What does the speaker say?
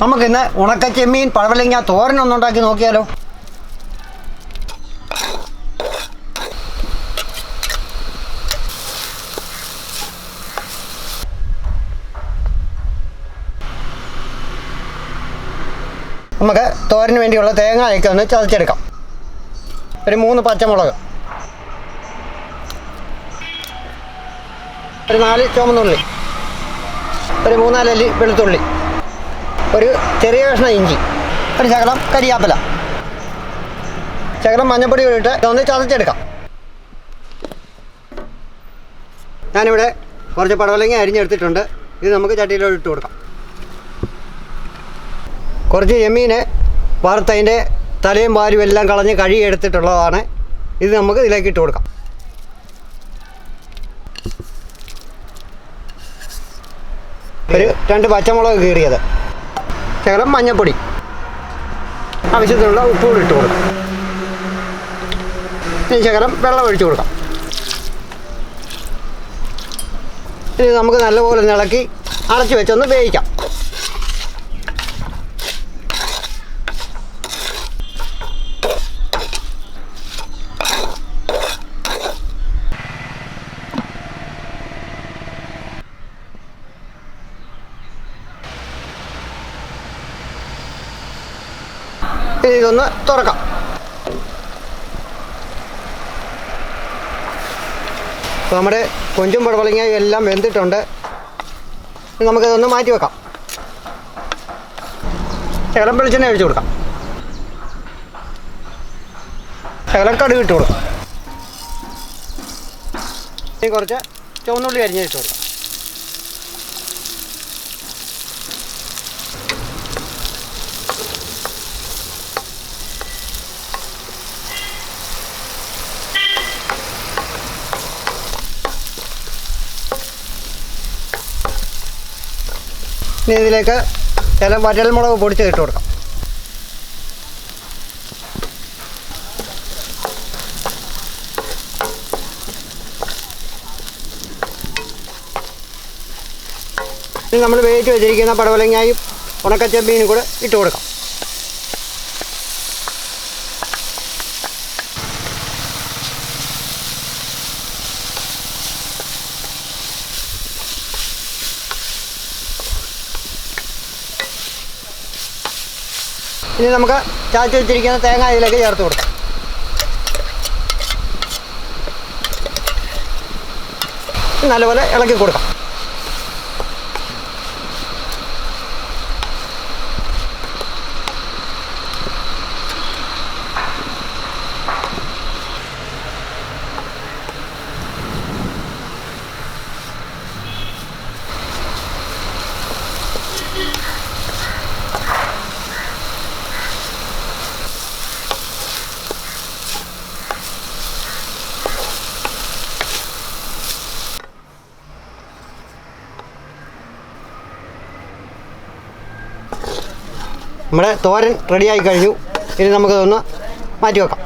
നമുക്കിന്ന് ഉണക്ക ചെമ്മീൻ പഴവലങ്ങ ഉണ്ടാക്കി നോക്കിയാലോ? നമുക്ക് തോരന് വേണ്ടിയുള്ള തേങ്ങയൊക്കെ ഒന്ന് ചതച്ചെടുക്കാം. ഒരു മൂന്ന് പച്ചമുളക്. ഒരു നാല് ചുമന്നുള്ളി ഒരു മൂന്നാലല്ലി വെളുത്തുള്ളി. ഒരു ചെറിയ കഷ്ണം ഇഞ്ചി ഒരു ശകലം കരിയാപ്പല. ശകലം മഞ്ഞപ്പൊടി ഇട്ട് ഒന്ന് ചതച്ചെടുക്കാം. ഞാനിവിടെ കുറച്ച് പടവലങ്ങ അരിഞ്ഞെടുത്തിട്ടുണ്ട്. ഇത് നമുക്ക് ചട്ടിയിലോട്ട് ഇട്ട് കൊടുക്കാം. കുറച്ച് ചെമ്മീന് വറുത്തതിന്റെ തലയും വാരും എല്ലാം കളഞ്ഞ് കഴുകി എടുത്തിട്ടുള്ളതാണ് ഇത് നമുക്ക് ഇതിലേക്ക് ഇട്ട് കൊടുക്കാം. ഒരു രണ്ട് പച്ചമുളക് കീറിയത്. ശകലം മഞ്ഞപ്പൊടി. ആവശ്യത്തിനുള്ള ഉപ്പ് കൂടി ഇട്ട് കൊടുക്കാം. ഇനി ശകലം വെള്ളം ഒഴിച്ചു കൊടുക്കാം. ഇനി നമുക്ക് നല്ലപോലെ ഇളക്കി അടച്ചു വെച്ചൊന്ന് വേവിക്കാം. ഇനി ഇതൊന്ന് തുറക്കാം അപ്പോൾ നമ്മുടെ കൊഞ്ചും പടവലങ്ങയും എല്ലാം വെന്തിട്ടുണ്ട്. നമുക്കതൊന്ന് മാറ്റി വെക്കാം. ശകലം വെളിച്ചെണ്ണ ഒഴിച്ചു കൊടുക്കാം. ശകലം കടുക് കൊടുക്കാം. ഇനി കുറച്ച് ചുവന്നുള്ളി അരിഞ്ഞിട്ട് കൊടുക്കാം. ഇനി ഇതിലേക്ക് ചില വറ്റൽമുളക് പൊടിച്ച് ഇട്ട് കൊടുക്കാം. ഇനി നമ്മൾ വേവിച്ച് വെച്ചിരിക്കുന്ന പടവലങ്ങായും ഉണക്കച്ചമ്പീനും കൂടെ ഇട്ട് കൊടുക്കാം. ഇനി നമുക്ക് ചാച്ചി വെച്ചിരിക്കുന്ന തേങ്ങ ഇതിലേക്ക് ചേർത്ത് കൊടുക്കാം. നല്ലപോലെ ഇളക്കി കൊടുക്കാം. നമ്മുടെ തോരൻ റെഡിയായി കഴിഞ്ഞു. ഇനി നമുക്കതൊന്ന് മാറ്റി വെക്കാം